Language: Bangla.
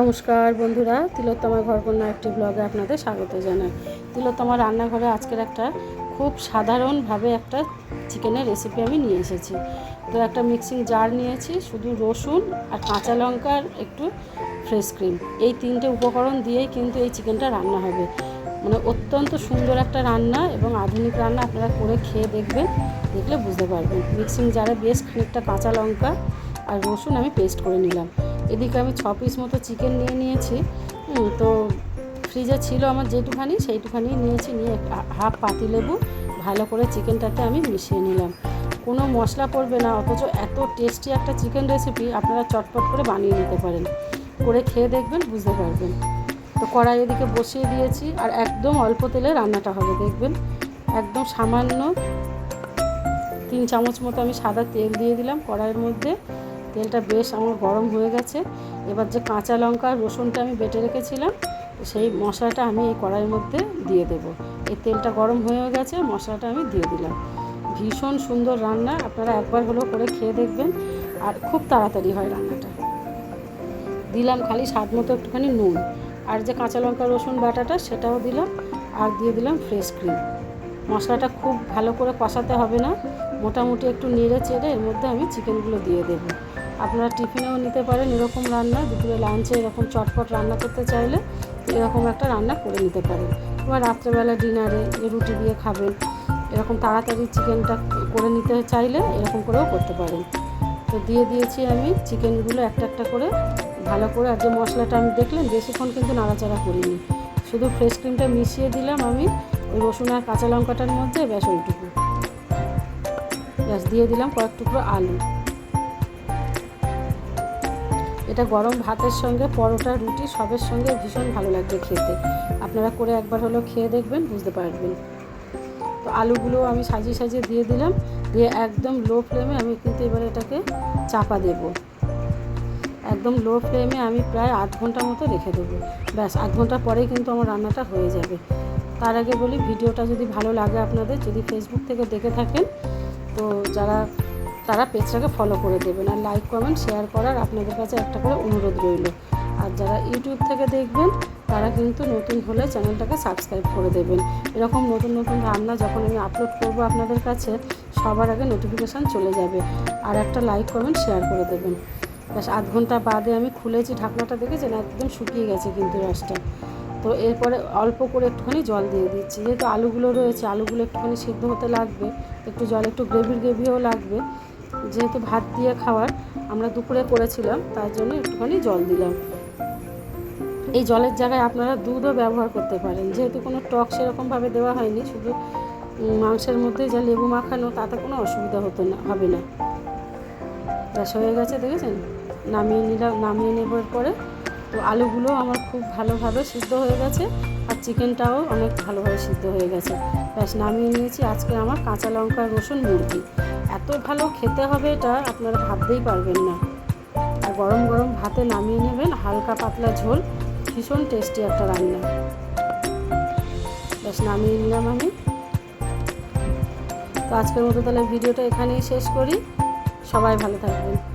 নমস্কার বন্ধুরা তিলোত্তমা ঘরকন্যা একটি ব্লগে আপনাদের স্বাগত জানাই। তিলোত্তমা রান্নাঘরে আজকের একটা খুব সাধারণভাবে একটা চিকেনের রেসিপি আমি নিয়ে এসেছি। তো একটা মিক্সিং জার নিয়েছি, শুধু রসুন আর কাঁচা লঙ্কার একটু ফ্রেশ ক্রিম এই তিনটে উপকরণ দিয়েই কিন্তু এই চিকেনটা রান্না হবে। মানে অত্যন্ত সুন্দর একটা রান্না এবং আধুনিক রান্না আপনারা করে খেয়ে দেখবেন, দেখলে বুঝতে পারবেন। মিক্সিং জারে বেশ খানিকটা কাঁচা লঙ্কা আর রসুন আমি পেস্ট করে নিলাম। এদিকে আমি ছ পিস মতো চিকেন নিয়ে নিয়েছি। তো ফ্রিজে ছিল আমার যেটুখানি, সেইটুখানি নিয়েছি, নিয়ে হাফ পাতি লেবু, ভালো করে চিকেনটাতে আমি মিশিয়ে নিলাম। কোনো মশলা পড়বে না, অথচ এত টেস্টি একটা চিকেন রেসিপি আপনারা চটপট করে বানিয়ে নিতে পারেন। করে খেয়ে দেখবেন, বুঝতে পারবেন। তো কড়াই এদিকে বসিয়ে দিয়েছি, আর একদম অল্প তেলে রান্নাটা হবে, দেখবেন। একদম সামান্য তিন চামচ মতো আমি সাদা তেল দিয়ে দিলাম কড়াইয়ের মধ্যে। তেলটা বেশ আমার গরম হয়ে গেছে। এবার যে কাঁচা লঙ্কা রসুনটা আমি বেটে রেখেছিলাম, সেই মশলাটা আমি এই কড়াইয়ের মধ্যে দিয়ে দেবো। এই তেলটা গরম হয়ে গেছে, মশলাটা আমি দিয়ে দিলাম। ভীষণ সুন্দর রান্না, আপনারা একবার হলেও করে খেয়ে দেখবেন, আর খুব তাড়াতাড়ি হয় রান্নাটা। দিলাম খালি স্বাদ মতো একটুখানি নুন, আর যে কাঁচা লঙ্কা, রসুন বাটাটা সেটাও দিলাম, আর দিয়ে দিলাম ফ্রেশ ক্রিম। মশলাটা খুব ভালো করে কষাতে হবে না, মোটামুটি একটু নেড়ে চেড়ে এর মধ্যে আমি চিকেনগুলো দিয়ে দেবো। আপনারা টিফিনেও নিতে পারেন এরকম রান্না, দুপুরে লাঞ্চে এরকম চটপট রান্না করতে চাইলে এরকম একটা রান্না করে নিতে পারেন। এবার রাত্রেবেলা ডিনারে রুটি দিয়ে খাবেন, এরকম তাড়াতাড়ি চিকেনটা করে নিতে চাইলে এরকম করেও করতে পারেন। তো দিয়ে দিয়েছি আমি চিকেনগুলো একটা একটা করে, ভালো করে। আর যে মশলাটা আমি দেখলেন, বেশিক্ষণ কিন্তু নাড়াচাড়া করিনি। শুধু ফ্রেশ ক্রিমটা মিশিয়ে দিলাম আমি, ওই রসুন আর কাঁচা লঙ্কাটার মধ্যে, ব্যাস ওইটুকু। ব্যাস দিয়ে দিলাম কয়েক টুকরো আলু। এটা গরম ভাতের সঙ্গে, পরোটা, রুটি, সবের সঙ্গে ভীষণ ভালো লাগবে খেতে। আপনারা করে একবার হলেও খেয়ে দেখবেন, বুঝতে পারবেন। তো আলুগুলো আমি সাজিয়ে সাজিয়ে দিয়ে দিলাম, দিয়ে একদম লো ফ্লেমে আমি কিন্তু এবার এটাকে চাপা দেব। একদম লো ফ্লেমে আমি প্রায় আধ ঘণ্টা মতো রেখে দেবো। ব্যাস, আধ ঘণ্টা পরেই কিন্তু আমার রান্নাটা হয়ে যাবে। তার আগে বলি, ভিডিওটা যদি ভালো লাগে আপনাদের, যদি ফেসবুক থেকে দেখে থাকেন, তো যারা তারা পেজটাকে ফলো করে দেবেন আর লাইক কমেন্ট শেয়ার করার আপনাদের কাছে একটা করে অনুরোধ রইল। আর যারা ইউটিউব থেকে দেখবেন, তারা কিন্তু নতুন হলে চ্যানেলটাকে সাবস্ক্রাইব করে দেবেন। এরকম নতুন নতুন রান্না যখন আমি আপলোড করব আপনাদের কাছে, সবার আগে নোটিফিকেশান চলে যাবে। আর একটা লাইক কমেন্ট শেয়ার করে দেবেন। ব্যাস, আধ ঘণ্টা বাদে আমি খুলেছি ঢাকনাটা দেখেছেন একদম শুকিয়ে গেছে কিন্তু রসটা। তো এরপরে অল্প করে একটুখানি জল দিয়ে দিচ্ছি। যেহেতু আলুগুলো রয়েছে, আলুগুলো একটুখানি সিদ্ধ হতে লাগবে, একটু জল, একটু গ্রেভির গ্রেভিও লাগবে। যেহেতু ভাত দিয়ে খাওয়ার, আমরা দুপুরে করেছিলাম, তার জন্য একটুখানি জল দিলাম। এই জলের জায়গায় আপনারা দুধও ব্যবহার করতে পারেন। যেহেতু কোনো টক সেরকমভাবে দেওয়া হয়নি, শুধু মাংসের মধ্যে যা লেবু মাখানো, তাতে কোনো অসুবিধা হতো না, হবে না। ব্যাস হয়ে গেছে, দেখেছেন? নামিয়ে নিলাম, নামিয়ে নেবার পরে তো আলুগুলো আমার খুব ভালোভাবে সিদ্ধ হয়ে গেছে, আর চিকেনটাও অনেক ভালোভাবে সিদ্ধ হয়ে গেছে। ব্যাস, নামিয়ে নিয়েছি আজকে আমার কাঁচা লঙ্কা রসুন মুরগি। এত ভালো খেতে হবে এটা আপনারা ভাবতেই পারবেন না। আর গরম গরম ভাতে নামিয়ে নেবেন হালকা পাতলা ঝোল, ভীষণ টেস্টি একটা রান্না। ব্যাস, নামিয়ে নিলাম আমি। তো আজকের মতো তাহলে ভিডিওটা এখানেই শেষ করি। সবাই ভালো থাকবেন।